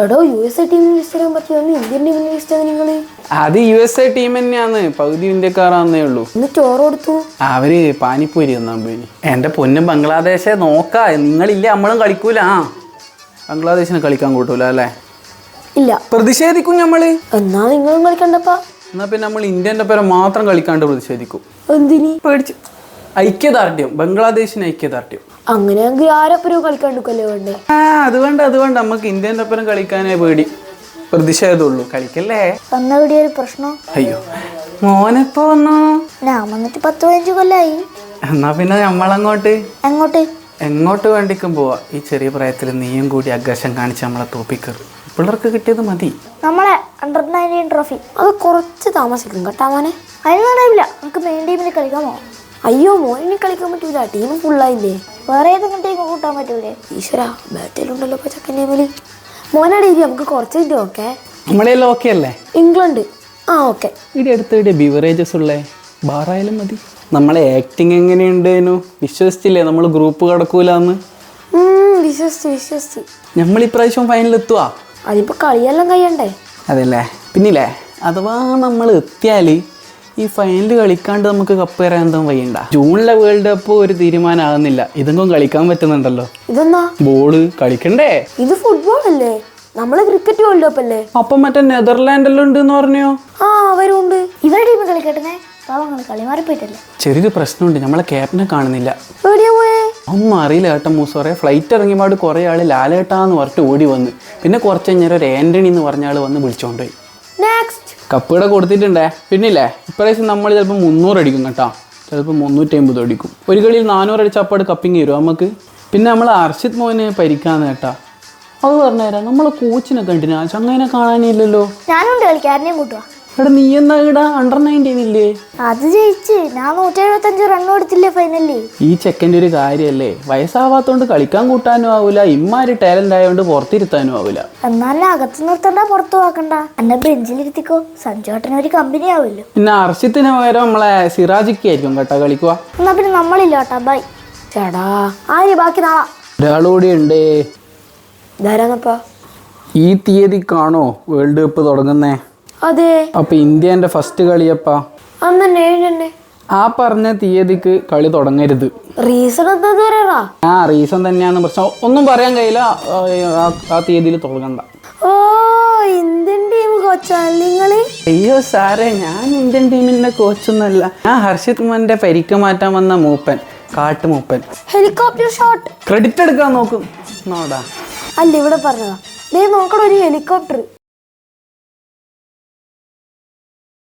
എടോ U S A ടീമിന് list ചെയ്യാൻ പറ്റിയൊന്ന് ഇന്ത്യൻ ടീമിന് ലിസ്റ്റ് നിങ്ങൾ അത് യു എസ് എ ടീം തന്നെയാന്ന് പകുതി ഇന്ത്യക്കാരാന്നേ ഉള്ളൂ. ഇന്ന് ചോറ് കൊടുത്തു. അവർ പാനിപ്പൂരി തന്നാൻ പോയി എന്റെ പൊന്നും ബംഗ്ലാദേശെ നോക്കാ. നിങ്ങളില്ല നമ്മളും കളിക്കൂല. ആ ബംഗ്ലാദേശിനെ കളിക്കാൻ കൂട്ടൂല അല്ലേ? ഇല്ല. പ്രതിഷേധിക്കും നമ്മൾ എന്നാ നിങ്ങളും കളിക്കണ്ടപ്പാ? എന്നാ പിന്നെ നമ്മൾ ഇന്ത്യന്റെ പേരെ മാത്രം കളിക്കാണ്ട് പ്രതിഷേധിക്കും. എന്തിനി? പേടിച്ചു. ഐക്യദാർഢ്യം. ബംഗ്ലാദേശിന് ഐക്യദാർഢ്യം. അങ്ങനെയാണെങ്കിൽ കളിക്കാൻ കളിക്കാണ്ടിരിക്കല്ലേ വേണ്ടേ? ആ അതുകൊണ്ട് അതുകൊണ്ട് നമുക്ക് ഇന്ത്യന്റെ ഒപ്പരം കളിക്കാനേ പേടി. പ്രതിഷേധമുള്ളൂ കളിക്കല്ലേ? വന്നവിടെ ഒരു പ്രശ്നം? അയ്യോ. മോനെപ്പോ വന്നു? ഞാൻ വന്നിട്ട് പത്ത് പതിനഞ്ച് കൊല്ലായി. എന്നാ പിന്നെ നമ്മളങ്ങോട്ട്? എങ്ങോട്ട്? എങ്ങോട്ട് വേണ്ടിക്കും പോവാ. ഈ ചെറിയ പ്രായത്തിൽ നീയും കൂടി അഗ്രഷം കാണിച്ച് നമ്മളെ തോപ്പിക്കറ് പിള്ളേർക്ക് കിട്ടിയത് മതി. നമ്മളെ അണ്ടർ നയന്റീൻ ട്രോഫി അത് കുറച്ച് താമസിക്കും കേട്ടാ മോനെ. അതിന് നമുക്ക് മെയിൻ ടീമിൽ കളിക്കാമോ അയ്യോ മോനെ കളിക്കാൻ പറ്റൂല. ടീം ഫുള്ളായില്ലേ വേറെ ഏതെങ്കിലും ടീം കൂട്ടാൻ പറ്റൂലേ? ഈശ്വര ബാറ്റിലുണ്ടല്ലോ ഇപ്പൊ ചക്കൻ ടീമിൽ മോനടി ഇരി നമുക്ക് കുറച്ച് കിട്ടും ഓക്കെ നമ്മളെല്ലാം ഓക്കെ അല്ലേ? ഇംഗ്ലണ്ട്. ആ ഓക്കെ ഇവിടെ അടുത്ത് ഇവിടെ ബിവറേജസ് ഉള്ളേ. ബാറായാലും മതി. നമ്മളെ ആക്ടിങ് എങ്ങനെയുണ്ടേനു വിശ്വസിച്ചില്ലേ? നമ്മൾ ഗ്രൂപ്പ് കടക്കൂലെന്ന്. വിശ്വസിച്ചു വിശ്വസിച്ചു. നമ്മൾ ഇപ്രാവശ്യം ഫൈനൽ എത്തുവാ? അതിപ്പോ കളിയെല്ലാം കഴിയണ്ടേ? അതല്ലേ? പിന്നില്ലേ? അഥവാ നമ്മൾ എത്തിയാൽ ഈ ഫൈനൽ കളിക്കാണ്ട് നമുക്ക് കപ്പ് കയറാൻ എന്താ വയ്യണ്ട. ജൂണിലെ വേൾഡ് കപ്പ് ഒരു തീരുമാനമാകുന്നില്ല ഇതെങ്കിലും കളിക്കാൻ പറ്റുന്നുണ്ടല്ലോ. ഇതെന്നാ ബോൾ കളിക്കണ്ടേ? ഇത് ഫുട്ബോൾ അല്ലേ? നമ്മൾ ക്രിക്കറ്റ് വേൾഡ് കപ്പ് അല്ലേ? അപ്പം മറ്റേ നെതർലാൻഡെല്ലാം ഉണ്ട് എന്ന് പറഞ്ഞോ? ആ അവരുണ്ട്. ഇവരുടെ ടീം കളിക്കട്ടെ ചെറിയൊരു പ്രശ്നമുണ്ട്. നമ്മളെ ക്യാപ്റ്റനെ കാണുന്നില്ല. എവിടെയാ പോയേ? ഒന്നും അറിയില്ല ഏട്ടൻ മൂസോറെ ഫ്ലൈറ്റ് ഇറങ്ങിയപാട് കുറേ ആൾ ലാലേട്ടാന്ന് പറഞ്ഞിട്ട് ഓടി വന്ന്. പിന്നെ കുറച്ച് കഴിഞ്ഞാൽ ഒരു ആന്റണി എന്ന് പറഞ്ഞ ആൾ വന്ന് വിളിച്ചോണ്ടുപോയി നെക്സ്റ്റ് കപ്പുടെ കൊടുത്തിട്ടുണ്ടേ. പിന്നില്ലേ ഇപ്രാവശ്യം നമ്മൾ ചിലപ്പോൾ മുന്നൂറ് അടിക്കും കേട്ടോ. ചിലപ്പോൾ മുന്നൂറ്റി അമ്പത് അടിക്കും. ഒരു കളിയിൽ നാനൂറ് അടിച്ച അപ്പാട് കപ്പിങ് തരും നമുക്ക്. പിന്നെ നമ്മൾ അർഷിത് മോനെ പരിക്കാന്ന് കേട്ടാ. അത് പറഞ്ഞുതരാം. നമ്മളെ കോച്ചിനെ കണ്ടിനാ. ചങ്ങനെ കാണാനില്ലല്ലോ. ഞാനുണ്ട് കളിക്കാരനെയും കൂട്ടുക എടാ നീ എന്നാ ഇടാ? അണ്ടർ നയന്റീൻ ഇല്ലേ? അത് ജയിച്ച്. ഞാൻ നൂറ്റി എഴുപത്തഞ്ച് റൺ കൊടുത്തില്ലേ ഫൈനലിൽ ഈ ചെക്കന്റെ ഒരു കാര്യമല്ലേ വയസ്സാവാത്തോണ്ട് കളിക്കാൻ കൂട്ടാനും ആവൂല. ഇമ്മാര് ടാലന്റ് ആയതുകൊണ്ട് പുറത്തിരുത്താനും ആവൂല. എന്നാലും അകത്ത് നിർത്തണ്ട പുറത്തു വാക്കണ്ട എന്നെ ബെഞ്ചിലിരുത്തിക്കോ. സഞ്ജുവേട്ടന് ഒരു കമ്പനി ആവുമല്ലോ. പിന്നെ അർഷിത്തിന് പകരം നമ്മളെ സിറാജിക്ക് ആയിരിക്കും കേട്ടോ കളിക്കുക. എന്നാ പിന്നെ നമ്മളില്ലോട്ടാ ബൈ ചേടാ. ആര് ബാക്കി നാളാ? ഒരാളുകൂടി ഉണ്ട്. ധാരാന്നപ്പാ ഈ തീയതി കാണോ? വേൾഡ് കപ്പ് തുടങ്ങുന്നേ. അതെ. അപ്പൊ ഇന്ത്യന്റെ ഫസ്റ്റ് കളിയപ്പാ അന്ന് തന്നെ ആ പറഞ്ഞ തീയതിക്ക് കളി തുടങ്ങരുത്. റീസൺ ആ റീസൺ തന്നെയാണ് പ്രശ്നം. ഒന്നും പറയാൻ കഴിയില്ല. ആ, തീയതിയിൽ തുടങ്ങണ്ട. ഓ ഇന്ത്യൻ ടീം അയ്യോ സാറേ ഞാൻ ഇന്ത്യൻ ടീമിന്റെ കോച്ചൊന്നല്ല ഞാൻ ഹർഷിത് മോന്റെ പരിക്ക് മാറ്റാൻ വന്ന മൂപ്പൻ കാട്ടുമൂപ്പൻ. ഹെലികോപ്റ്റർ ഷോട്ട് ക്രെഡിറ്റ് എടുക്കാൻ നോക്കും. നോടാ. അല്ല ഇവിടെ പറഞ്ഞതാ. ദേ നോക്കണ ഒരു ഹെലികോപ്റ്റർ